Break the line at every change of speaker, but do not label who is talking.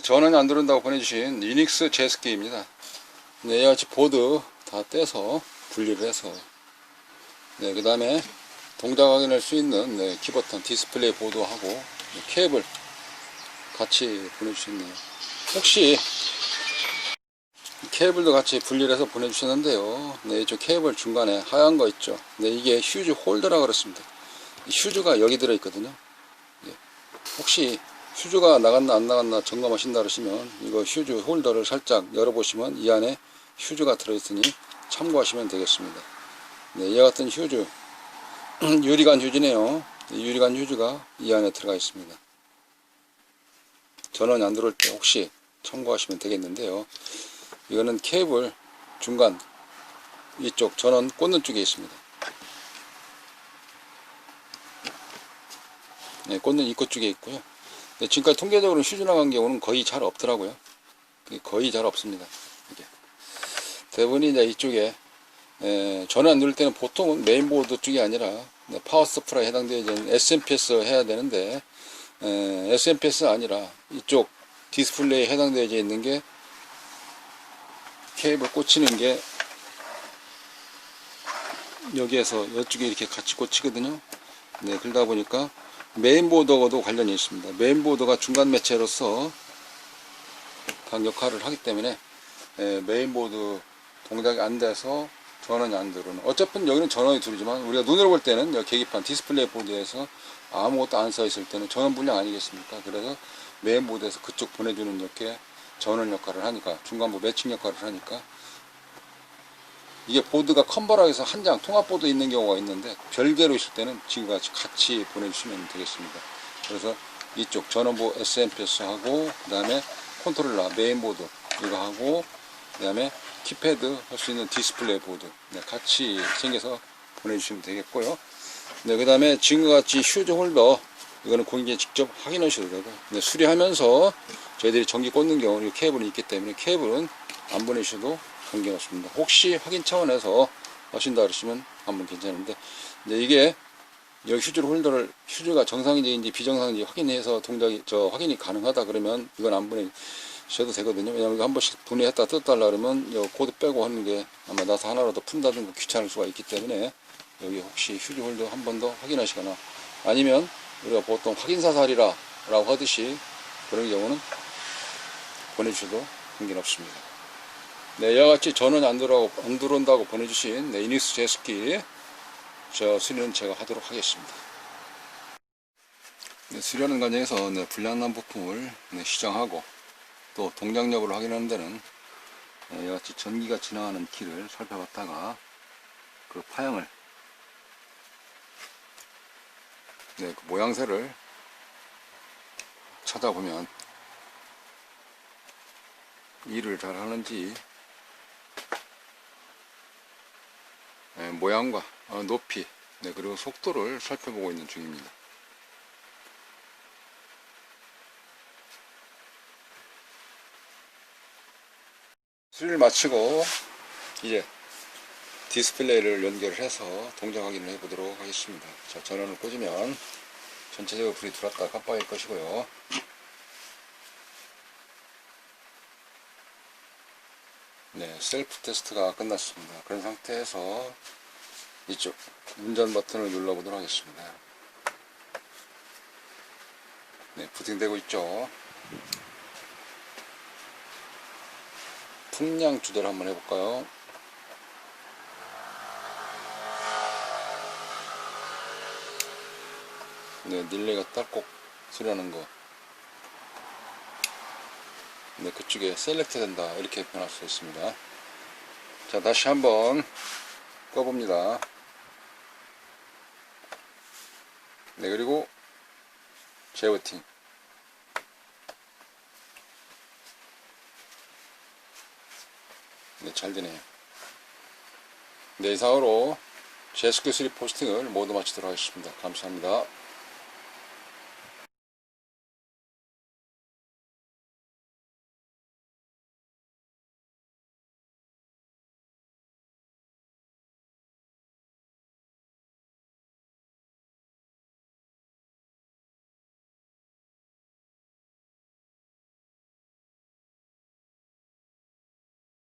전원이 안 들어온다고 보내주신 유닉스 제스키입니다. 네, 이와 같이 보드 다 떼서 분리를 해서 네, 그 다음에 동작 확인할 수 있는 네, 키버튼 디스플레이 보드하고 네, 케이블 같이 보내주셨네요. 혹시 케이블도 같이 분리를 해서 보내주셨는데요. 네, 이쪽 케이블 중간에 하얀 거 있죠. 네, 이게 휴즈 홀더라 그렇습니다. 이 휴즈가 여기 들어있거든요. 네, 혹시 휴즈가 나갔나 안 나갔나 점검하신다 그러시면 이거 휴즈 홀더를 살짝 열어보시면 이 안에 휴즈가 들어있으니 참고하시면 되겠습니다. 네, 이와 같은 휴즈 유리관 휴즈네요. 이 유리관 휴즈가 이 안에 들어가 있습니다. 전원이 안 들어올 때 혹시 참고하시면 되겠는데요. 이거는 케이블 중간 이쪽 전원 꽂는 쪽에 있습니다. 네, 꽂는 입구 쪽에 있고요. 네, 지금까지 통계적으로 휴즈 나간 경우는 거의 잘 없더라고요. 거의 잘 없습니다. 이게. 대부분이 이제 이쪽에 에, 안 누를 때는 보통은 메인보드 쪽이 아니라 네, 파워 서프라이 해당되어 있는 SMPS 해야 되는데 에, SMPS 아니라 이쪽 디스플레이에 해당되어 있는 게 케이블 꽂히는 게 여기에서 이쪽에 이렇게 같이 꽂히거든요. 네, 그러다 보니까 메인보드하고도 관련이 있습니다. 메인보드가 중간 매체로서 각 역할을 하기 때문에 에, 메인보드 동작이 안 돼서 전원이 안 들어오는. 어차피 여기는 전원이 들어오지만 우리가 눈으로 볼 때는 여기 계기판 디스플레이 보드에서 아무것도 안 써 있을 때는 전원 불량 아니겠습니까? 그래서 메인보드에서 그쪽 보내주는 이렇게 전원 역할을 하니까 중간부 매칭 역할을 하니까 이게 보드가 컨버락에서 한 장 통합 보드 있는 경우가 있는데 별개로 있을 때는 지금과 같이 보내주시면 되겠습니다. 그래서 이쪽 전원부 SMPS 하고 그 다음에 컨트롤러 메인보드 이거 하고 그 다음에 키패드 할 수 있는 디스플레이 보드 네, 같이 챙겨서 보내주시면 되겠고요. 네, 그 다음에 지금과 같이 휴즈 홀더 이거는 고객님이 직접 확인하셔도 되고 네, 수리하면서 저희들이 전기 꽂는 경우는 이 케이블이 있기 때문에 케이블은 안 보내주셔도 관계없습니다. 혹시 확인 차원에서 하신다 그러시면 한번 괜찮은데 근데 이게 여기 휴즈 홀더를 휴즈가 정상인지 비정상인지 확인해서 동작이 저 확인이 가능하다 그러면 이건 안 보내셔도 되거든요. 왜냐면 이거 한 번씩 분해했다 뜯달라 그러면 이 코드 빼고 하는 게 아마 나서 하나라도 푼다든가 귀찮을 수가 있기 때문에 여기 혹시 휴즈 홀더 한 번 더 확인하시거나 아니면 우리가 보통 확인사살이라 라고 하듯이 그런 경우는 보내주셔도 관계는 없습니다. 네, 이와 같이 전원이 안, 들어, 안 들어온다고 보내주신 네, 이닉스 제스키 저 수리는 제가 하도록 하겠습니다. 네, 수리하는 과정에서 네, 불량난 부품을 네, 시정하고 또 동작 여부를 확인하는 데는 네, 이와 같이 전기가 지나가는 길을 살펴봤다가 그 파형을 네, 그 모양새를 찾아보면 일을 잘 하는지 모양과 어, 높이 네, 그리고 속도를 살펴보고 있는 중입니다. 수리를 마치고 이제 디스플레이를 연결해서 동작 확인을 해보도록 하겠습니다. 자, 전원을 꽂으면 전체적으로 불이 들어왔다 깜빡일 것이고요. 네, 셀프 테스트가 끝났습니다. 그런 상태에서 이쪽 운전 버튼을 눌러보도록 하겠습니다. 네, 부팅되고 있죠. 풍량 조절 한번 해볼까요? 네, 닐레가 딸꼭 소리하는 거. 네, 그쪽에 셀렉트 된다. 이렇게 변할 수 있습니다. 자, 다시 한번 꺼봅니다. 네, 그리고 재워팅. 네, 잘 되네요. 네, 이상으로 제스큐3 포스팅을 모두 마치도록 하겠습니다. 감사합니다.